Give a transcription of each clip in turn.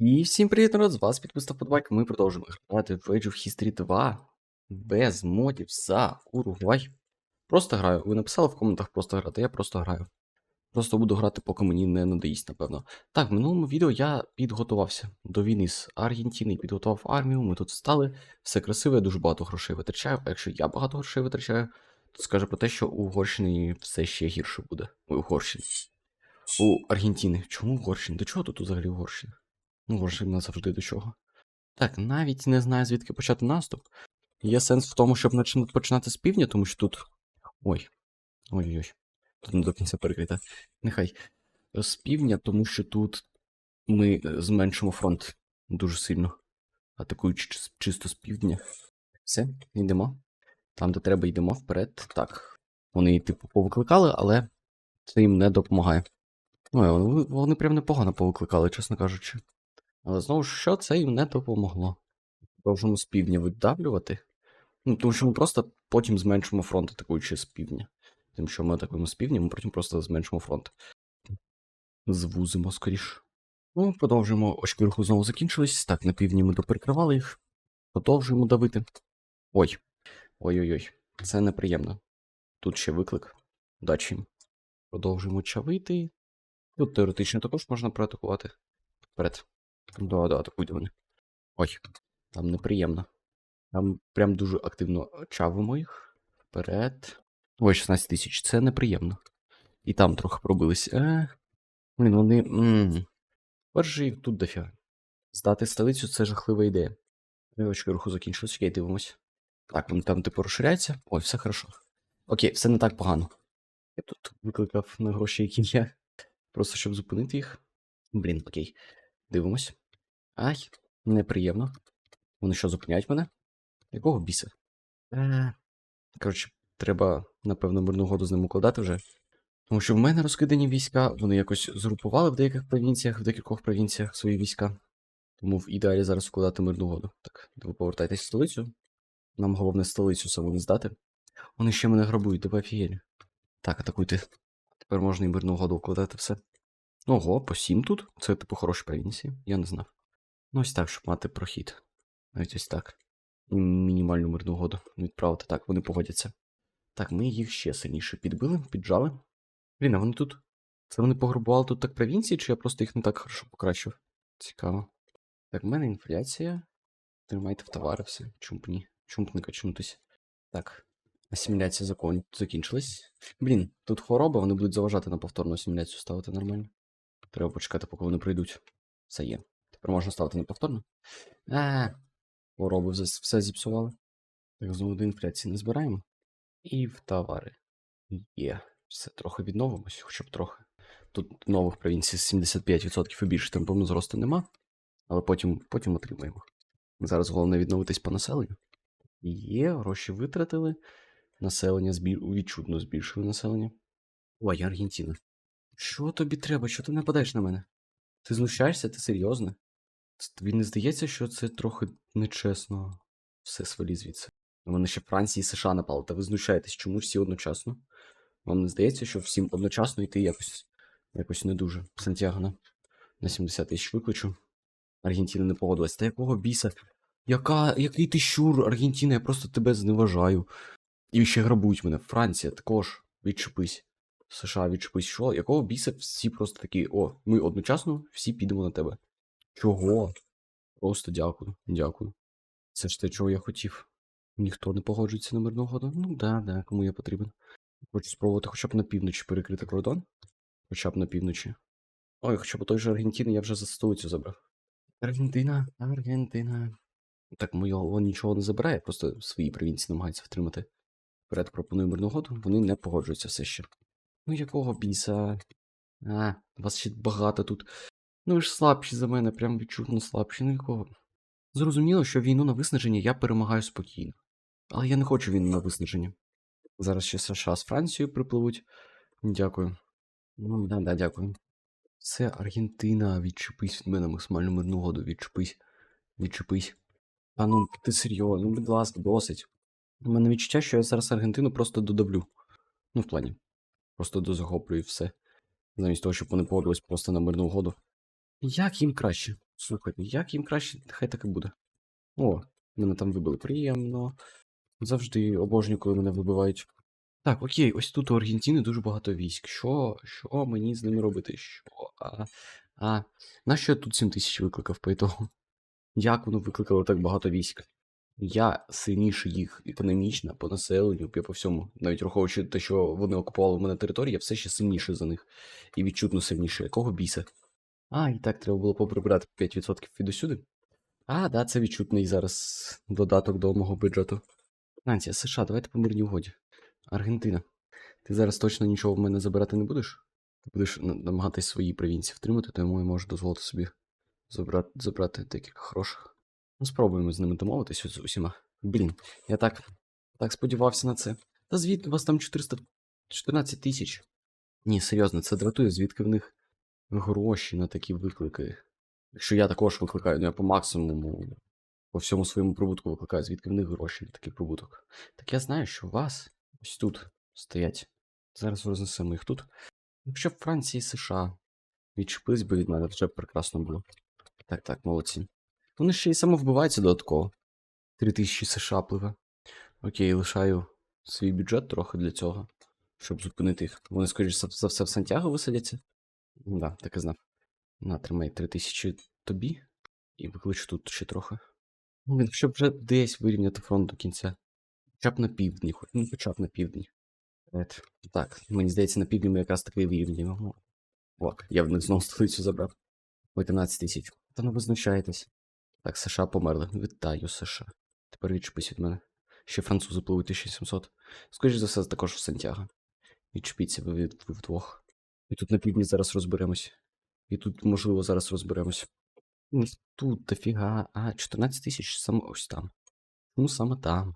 І всім привіт, народ! З вас підписав Подбайк. Ми продовжуємо грати в Age of History 2 без модів за Уругвай. Просто граю. Ви написали в коментах просто грати, я просто граю. Просто буду грати, поки мені не надоїсть, напевно. Так, в минулому відео я підготувався до війни з Аргентини, підготував армію, ми тут встали, все красиво, я дуже багато грошей витрачаю. А якщо я багато грошей витрачаю, то скаже про те, що у Угорщині все ще гірше буде. Ой, Угорщині. У Аргентини. Чому Угорщина? До чого тут взагалі Угорщина? Ну, Угорщина завжди до чого. Так, навіть не знаю, звідки почати наступ. Є сенс в тому, щоб починати з півдня, тому що тут. Ой. Ой-ой-ой. Тут не до кінця перекрита. Нехай. З півдня, тому що тут ми е, зменшимо фронт дуже сильно. Атакуючи чисто з півдня. Все, йдемо. Там, де треба, йдемо вперед. Так. Вони, типу, повикликали, але це їм не допомагає. Ой, вони, вони прям непогано повикликали, чесно кажучи. Але знову ж що це їм не допомогло. Продовжимо з півдня видавлювати. Ну, тому що ми просто потім зменшимо фронт, атакуючи з півдня. Тим, що ми атакуємо з півдня, ми потім просто зменшимо фронт. Звузимо скоріш. Ну, продовжуємо. Очки руху знову закінчились. Так, на півдні ми доперекривали їх. Продовжуємо давити. Ой. Ой-ой-ой. Це неприємно. Тут ще виклик. Удачі. Продовжуємо чавити. Тут теоретично також можна проатакувати. Вперед. Да, да, атакуйте вони. Ой, там неприємно. Там прям дуже активно чавимо їх. Вперед. Ой, 16 тисяч, це неприємно. І там трохи пробились. Е. Блін, вони. м їх тут дофіга. Здати столицю це жахлива ідея. Очки руху закінчилось, окей, дивимось. Так, вони там типу розширяються. Ой, все хорошо. Окей, все не так погано. Я тут викликав на гроші, які є. Просто щоб зупинити їх. Блін, окей. Дивимось. Ай, неприємно. Вони що, зупиняють мене? Якого біса? Е, Коротше, треба, напевно, мирну угоду з ним укладати вже. Тому що в мене розкидані війська, вони якось згрупували в деяких провінціях, в декількох провінціях свої війська. Тому в ідеалі зараз укладати мирну угоду. Так, ви повертайтесь в столицю. Нам головне столицю саму не здати. Вони ще мене грабують, тебе офігелі. Так, атакуйте. Тепер можна і мирну угоду укладати все. Ого, по 7 тут? Це типу хороші провінції, я не знав. Ну ось так, щоб мати прохід. Навіть ось так. Мінімальну мирну угоду відправити. Так, вони погодяться. Так, ми їх ще сильніше підбили, піджали. Блін, а вони тут. Це вони пограбували тут так провінції, чи я просто їх не так хорошо покращив? Цікаво. Так, в мене інфляція. Тримайте в товари все. Чому б ні? Чому б не качнутися? Так. Асиміляція закон... закінчилась. Блін, тут хвороба, вони будуть заважати на повторну асиміляцію ставити нормально. Треба почекати, поки вони прийдуть. Все є. Тепер можна ставити на повторно. А, хвороби все зіпсували. Так, знову до інфляції не збираємо. І в товари. Є. Все, трохи відновимось, хоча б трохи. Тут нових провінцій 75% і більше темпом зросту нема. Але потім, потім отримаємо. Зараз головне відновитись по населенню. Є, гроші витратили. Населення збіль... відчутно збільшили населення. Ой, Аргентина. Що тобі треба? Що ти нападаєш на мене? Ти знущаєшся? Ти серйозно? Тобі не здається, що це трохи нечесно. Все свалі звідси. Мене ще Франції і США напали, та ви знущаєтесь, чому всі одночасно? Вам не здається, що всім одночасно йти якось якось не дуже. Сантьяго на, на 70 тисяч викличу. Аргентина не погодилась. Та якого біса? Яка, який ти щур, Аргентина, я просто тебе зневажаю. І ще грабують мене. Франція також. Відчепись. США відчепись. Що? Якого біса всі просто такі, о, ми одночасно всі підемо на тебе. Чого? Просто дякую, дякую. Це ж те, чого я хотів. Ніхто не погоджується на мирну угоду? Ну да, да, кому я потрібен. Хочу спробувати хоча б на півночі перекрити кордон. Хоча б на півночі. Ой, хоча б той же Аргентини я вже за столицю забрав. Аргентина, Аргентина. Так, моєго нічого не забирає, просто свої провінції намагається втримати. Вперед пропоную мирну угоду, вони не погоджуються все ще. Ну якого біса? А, вас ще багато тут. Ну ви ж слабші за мене, прям відчутно слабші. Ну якого? Зрозуміло, що війну на виснаження я перемагаю спокійно. Але я не хочу війну на виснаження. Зараз ще США з Францією припливуть. Дякую. Ну, да, да, дякую. Це Аргентина, відчепись від мене максимальну мирну угоду, відчепись. Відчепись. А ну, ти серйозно, ну, будь ласка, досить. У мене відчуття, що я зараз Аргентину просто додавлю. Ну, в плані. Просто дозахоплюю все. Замість того, щоб вони погодились просто на мирну угоду. Як їм краще? Слухайте, як їм краще, хай так і буде. О, мене там вибили. Приємно. Завжди обожнюю, коли мене вибивають. Так, окей, ось тут у Аргентини дуже багато військ. Що? Що мені з ними робити? Що? А, а нащо я тут 7 тисяч викликав по ітогу? Як воно викликало так багато військ? Я сильніший їх економічно, по населенню, я по всьому. Навіть враховуючи те, що вони окупували в мене територію, я все ще сильніший за них. І відчутно сильніший. Якого біса? А, і так треба було поприбирати 5% від усюди. А, да, це відчутний зараз додаток до мого бюджету. Франція, США, давайте по мирній угоді. Аргентина. Ти зараз точно нічого в мене забирати не будеш? Ти будеш на- намагатись свої провінції втримати, тому я можу дозволити собі забрати, забрати декілька хороших. Ну, спробуємо з ними домовитися з усіма. Блін, я так, так сподівався на це. Та звідки у вас там 414 тисяч? Ні, серйозно, це дратує, звідки в них гроші на такі виклики. Якщо я також викликаю, ну я по максимуму, по всьому своєму прибутку викликаю, звідки в них гроші на такий прибуток. Так я знаю, що у вас ось тут стоять. Зараз рознесемо їх тут. Якщо б Франція і США відчепились би від мене, вже б прекрасно було. Так, так, молодці. Вони ще й самовбиваються додатково. 3000 США пливе. Окей, лишаю свій бюджет трохи для цього, щоб зупинити їх. Вони, скоріш за за все, в Сантьяго висадяться. Да, так і знав. На, тримай 3000 тобі. І викличу тут ще трохи. Ну, блін, щоб вже десь вирівняти фронт до кінця. Хоча б на півдні, хоч ну, хоча б на півдні. Ет. Так, мені здається, на півдні ми якраз таки вирівняємо. О, я в них знову столицю забрав. 11 тисяч. Та ну ви знущаєтесь. Так, США померли. Вітаю, США. Тепер відчепись від мене. Ще французи пливуть 1700. Скоріше за все, також в Сантьяго. Відчепіться ви вдвох. І тут на півдні зараз розберемось. І тут, можливо, зараз розберемось. Тут дофіга. А, 14 тисяч саме ось там. Ну, саме там,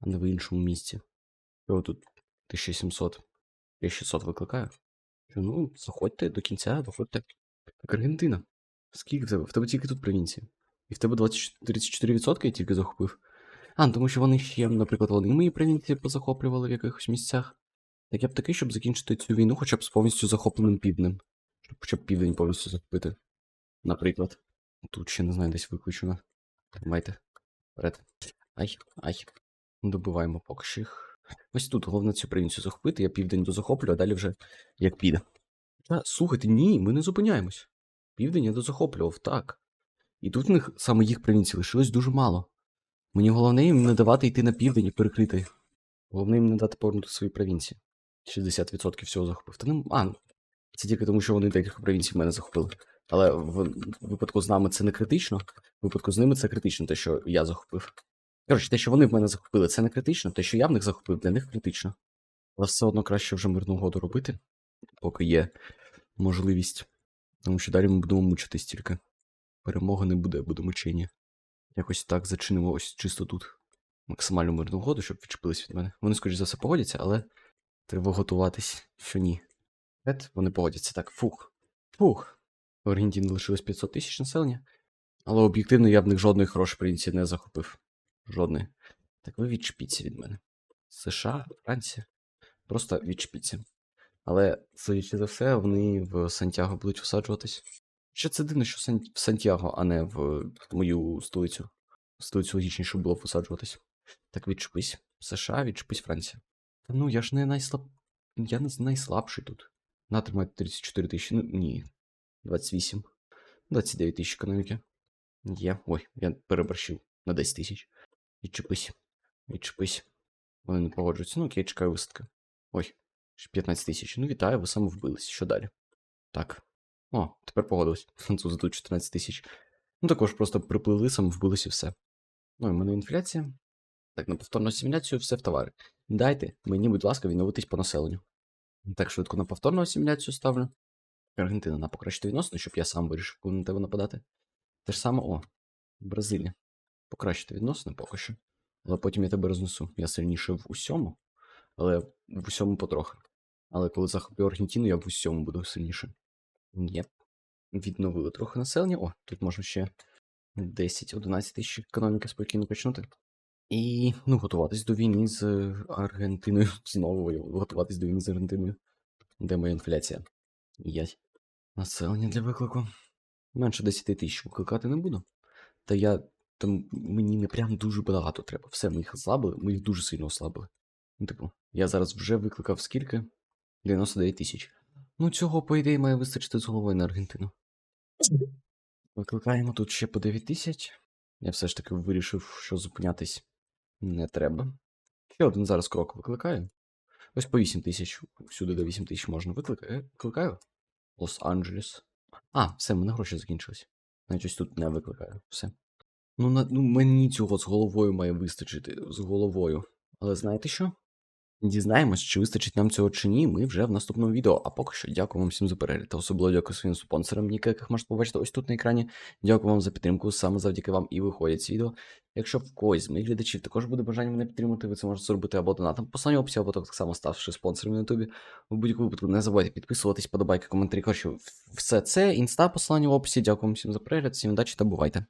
а не в іншому місці. О, тут 1700. Я 600 викликаю. Ну, заходьте до кінця, доходьте. Так, Аргентина. Скільки в тебе? В тебе тільки тут провінції. І в тебе 20, 34% я тільки захопив. А, ну, тому що вони ще, наприклад, вони мої провінції позахоплювали в якихось місцях. Так я б такий, щоб закінчити цю війну хоча б з повністю захопленим півднем. Щоб хоча б південь повністю захопити. Наприклад. Тут ще не знаю, десь виключено. Тримайте. Вперед. Ай, ай. Добиваємо поки що їх. Ось тут головне цю провінцію захопити, я південь дозахоплю, а далі вже як піде. Та, слухайте, ні, ми не зупиняємось. Південь я дозахоплював, так. І тут в них саме їх провінцій лишилось дуже мало. Мені головне їм не давати йти на південь і перекрити. Головне їм не дати повернути свої провінції. 60% всього захопив. Та не. А, ну, це тільки тому, що вони декілька провінцій в мене захопили. Але в випадку з нами це не критично. В випадку з ними це критично, те, що я захопив. Коротше, те, що вони в мене захопили, це не критично. Те, що я в них захопив, для них критично. Але все одно краще вже мирну угоду робити, поки є можливість. Тому що далі ми будемо мучитись тільки. Перемоги не буде, буде мучення. Якось так зачинимо ось чисто тут максимальну мирну угоду, щоб відчепились від мене. Вони, скоріш за все, погодяться, але треба готуватись, що ні. Ет, вони погодяться. Так, фух. Фух. В Аргентині лишилось 500 тисяч населення. Але об'єктивно я в них жодної хорошої провінції не захопив. Жодної. Так ви відчепіться від мене. США, Франція. Просто відчепіться. Але, судячи за все, вони в Сантьяго будуть висаджуватись. Що це дивно, що Сан... в Сантьяго, а не в мою столицю. Столицю логічніше було б висаджуватись. Так відчепись. США, відчепись Франція. Та ну, я ж не найслаб... Я не найслабший тут. Натримайте 34 тисячі. Ну, ні. 28. 29 тисяч економіки. Є. Ой, я переборщив на 10 тисяч. Відчепись. Відчепись. Вони не погоджуються. Ну, окей, чекаю висадки. Ой, 15 тисяч. Ну, вітаю, ви самовбились. Що далі? Так. О, тепер погодились. Французи тут 14 тисяч. Ну, також просто припливли, самовбились і все. Ну, і в мене інфляція. Так, на повторну асиміляцію все в товари. Дайте мені, будь ласка, відновитись по населенню. Так, швидко на повторну асиміляцію ставлю. Аргентина на покращити відносини, щоб я сам вирішив, коли на тебе нападати. Те ж саме, о, Бразилія. Покращити відносини поки що. Але потім я тебе рознесу. Я сильніше в усьому, але в усьому потрохи. Але коли захоплю Аргентину, я в усьому буду сильніше. Єп. Відновили трохи населення. О, тут можна ще 10-11 тисяч економіки спокійно почнути. І ну, готуватись до війни з Аргентиною. Знову готуватись до війни з Аргентиною. Де моя інфляція? Ять. Населення для виклику. Менше 10 тисяч викликати не буду. Та я. Там мені не прям дуже багато треба. Все, ми їх ослабили, ми їх дуже сильно ослабили. Ну, типу, я зараз вже викликав скільки? 99 тисяч. Ну, цього, по ідеї, має вистачити з головою на Аргентину. Викликаємо тут ще по 9 тисяч. Я все ж таки вирішив, що зупинятись не треба. Ще один зараз крок викликаю. Ось по 8 тисяч. Всюди до 8 тисяч можна. Викликаю. Лос-Анджелес. А, все, мене гроші закінчились. Навіть ось тут не викликаю. Все. Ну, на, ну мені цього з головою має вистачити. З головою. Але знаєте що? Дізнаємось, чи вистачить нам цього чи ні, ми вже в наступному відео. А поки що дякую вам всім за перегляд. Та особливо дякую своїм спонсорам, ніки, яких можете побачити ось тут на екрані. Дякую вам за підтримку. Саме завдяки вам і виходять ці відео. Якщо в когось з моїх глядачів також буде бажання мене підтримати, ви це можете зробити або донатом послання в описі, або так само ставши спонсором на Ютубі. У будь-якому випадку не забувайте підписуватись, подобайки, коментарі. Коротше, все це, інста, посилання в описі. Дякую вам всім за перегляд, всім удачі та бувайте.